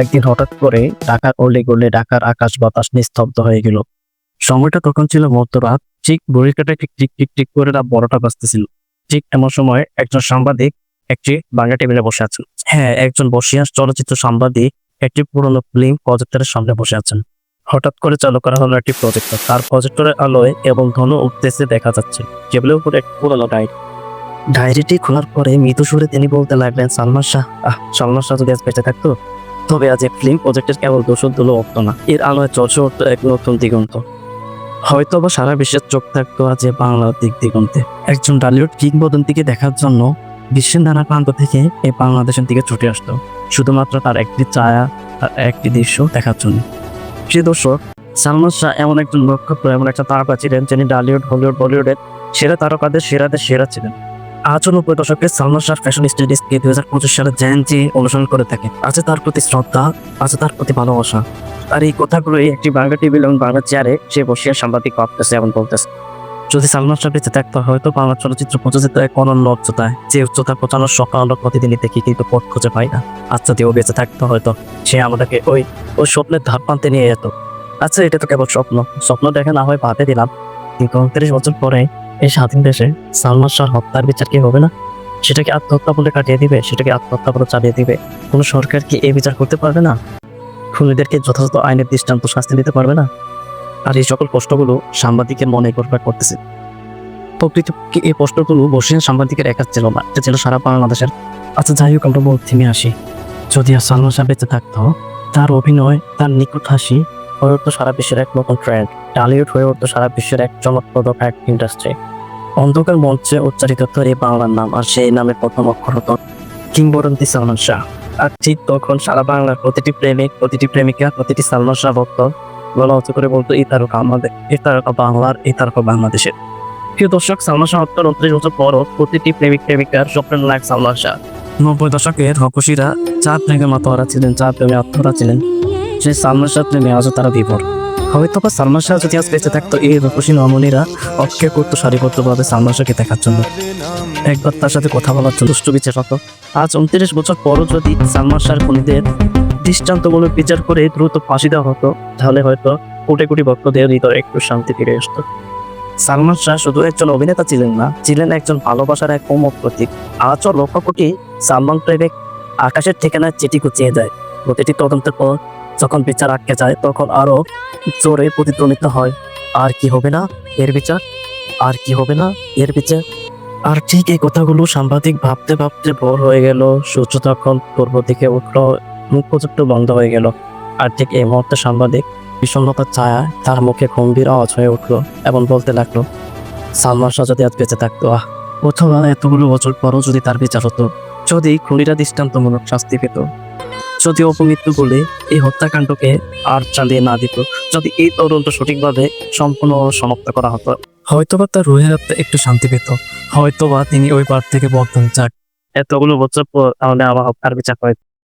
একদিন হঠাৎ করে ঢাকার অলি গলে, ঢাকার আকাশ বাতাস নিস্তব্ধ হয়ে গেল। সময়টা তখন ছিল মধ্যরাত। ঠিক ঘড়ির কাটা ঠিক টিক টিক টিক করে রাত বড়টা বাজতেছিল। ঠিক এমন সময় একজন সাংবাদিক একটি বাংলা টেবিলে বসে আছেন। হ্যাঁ একজন বসিয়া চলচ্চিত্র সাংবাদিক একটি পুরনো ফিল্ম প্রজেক্টরের সামনে বসে আছেন। হঠাৎ করে চালু করা হলো একটি প্রজেক্টর তার প্রজেক্টরের আলোয় এবং ঘন উঠতেছে দেখা যাচ্ছে। টেবিলের উপরে একটি পুরনো ডায়েরি। ডায়েরিটি খোলার পরে মৃদু সুরে তিনি বলতে লাগলেন, সালমান শাহ, আহ, সালমান শাহ যদি আজ বেঁচে থাকতো, তবে আজ এক ফিল্ম প্রজেক্টের কেবল দোষর দুলো উঠতো না। এর আলোয় চলছে উঠতো এক নতুন দিগন্ত। হয়তো বা সারা বিশ্বের চোখ থাকতো আজ বাংলার দিক দিগন্তে। একজন ডালিউড কিংবদন্তিকে দেখার জন্য বিশ্বের নানা প্রান্ত থেকে এই বাংলাদেশের দিকে ছুটে আসতো। শুধুমাত্র তার একটি ছায়া আর একটি দৃশ্য দেখার জন্য। সে দর্শক, সালমান শাহ এমন একজন নক্ষত্র, এমন একটা তারকা ছিলেন যিনি ডালিউড, হলিউড, বলিউডের সেরা তারকাদের সেরাদের সেরা ছিলেন। আজও নব্বই দশকে সালমান শাহ ফ্যাশন স্টাডিজকে দুই হাজার পঁচিশ সালে জয়ন্তী অনুসরণ করে থাকে আছে তার প্রতি শ্রদ্ধা আছে তার প্রতি ভালোবাসা। আর এই কথাগুলোই একটি বাংলা টেবিল এবং বাংলা চেয়ারে সে বসিয়া সাংবাদিক ভাবতেছে এমন বলতেছে। যদি সালমান শাহ বেঁচে থাকতে হয়তো বাংলা চলচ্চিত্র পৌঁছেছে এক অনন্য উচ্চতায় যে উচ্চতা পৌঁছানোর স্বপ্ন আমরা প্রতিদিনই দেখি, কিন্তু পথ খুঁজে পাই না। আচ্ছা দিয়েও বেঁচে থাকতে হয়তো সে আমাদেরকে ওই ওই স্বপ্নের ধার পান্তে নিয়ে যেত। আচ্ছা এটা তো কেবল স্বপ্ন। স্বপ্ন দেখে না হয় বাদে দিলাম। কিন্তু উনত্রিশ বছর পরে এই স্বাধীন দেশে সালমান শাহ হত্যার বিচার কি হবে না? সেটাকে আত্মহত্যা বলে কাটিয়ে দিবে? সেটাকে আত্মহত্যা বলে চালিয়ে দিবে? কোনো সরকার কি এই বিচার করতে পারবে না? খুনিদেরকে যথাযথ আইনের দৃষ্টান্ত শাস্তি দিতে পারবে না? আর এই সকল প্রশ্নগুলো সাংবাদিকের মনে ঘুরপাক করতেছে। প্রকৃতপক্ষে এই প্রশ্নগুলো বসিয়ান সাংবাদিকের একা ছিল না, এটা ছিল সারা বাংলাদেশের। আচ্ছা যাই হোক, আমরা থেমে আসি। যদি আর সালমান শাহ বেঁচে থাকতো, তার অভিনয়, তার নিকট হাসি হয়ে উঠতো সারা বিশ্বের এক নতুন ট্রেন্ড টালিউড হয়ে উঠতো সারা বিশ্বের এক চমকপ্রদ এক ইন্ডাস্ট্রি অন্ধকার মঞ্চে উচ্চারিত হতো এই বাংলার নাম, আর সেই নামের প্রথম অক্ষর হতো কিংবদন্তি সালমান শাহ। আর ঠিক তখন সারা বাংলার প্রতিটি প্রেমিক, প্রতিটি প্রেমিকা, প্রতিটি সালমান শাহ ভক্ত গলা উঁচু করে বলতো, এই তারকা আমাদের, এই তারকা বাংলার, এই তারকা বাংলাদেশের। প্রিয় দর্শক, সালমান শাহ হত্যার উনত্রিশ বছর পরও প্রতিটি প্রেমিক, প্রেমিকার স্বপ্নের নায়ক সালমান শাহ। নব্বই দশকের রকশিরা চা প্রেমে মাতোয়ারা ছিলেন চা প্রেমে আত্মরা ছিলেন। সেই সালমান শাহ প্রেমে আজও তারা বিভোর। হয়তো বা সালমান শাহ যদি আজ বেঁচে থাকতো, এই রূপসী নমনীরা অক্ষে করতো সারিবদ্ধভাবে সালমান শাহকে দেখার জন্য। একবার তার সাথে কথা বলার জন্য দুষ্টু বিচার হতো। আজ উনত্রিশ বছর পরও যদি সালমান শাহ খুনিদের দৃষ্টান্তমূলক বিচার করে দ্রুত ফাঁসি দেওয়া হতো। তাহলে হয়তো কোটি কোটি ভক্তদের হৃদয়ে একটু শান্তি ফিরে আসতো। সালমান শাহ শুধু একজন অভিনেতা ছিলেন না, ছিলেন একজন ভালোবাসার এক অমোক প্রতীক। আজও লক্ষ কোটি সালমান প্রেমিক আকাশের ঠিকানায় চিঠি কুচিয়ে যায় প্রতিটি তদন্তের পর যখন বিচার আটকে যায়, তখন আরও জোরে প্রতিধ্বনিত হয়, আর কি হবে না এর বিচার? আর কি হবে না এর বিচার? আর ঠিক এই কথাগুলো সাংবাদিক ভাবতে ভাবতে ভোর হয়ে গেল। সূর্য তখন পূর্ব দিকে উঠল। মুখ প্রযুক্ত বন্ধ হয়ে গেল। আর ঠিক এই মুহূর্তে সাংবাদিক বিষণ্ণতার ছায়া তার মুখে গম্ভীর আওয়াজ হয়ে উঠল এবং বলতে লাগল, সালমান শাহ যদি আজ বেঁচে থাকতো, আহ, অথবা এতগুলো বছর পরও যদি তার বিচার হতো, যদি খুনিরা দৃষ্টান্তমূলক শাস্তি পেত, যদি অপমৃত্যু বলে এই হত্যাকাণ্ডকে আর চালিয়ে না দিত, যদি এই তদন্ত সঠিকভাবে সম্পূর্ণ সমাপ্ত করা হতো, হয়তোবা তার রুহের আত্মা একটু শান্তি পেত, হয়তোবা তিনি ওই পার থেকে বর্তমান চাক। এতগুলো বছর পর তাহলে আমার হত্যার বিচার হয়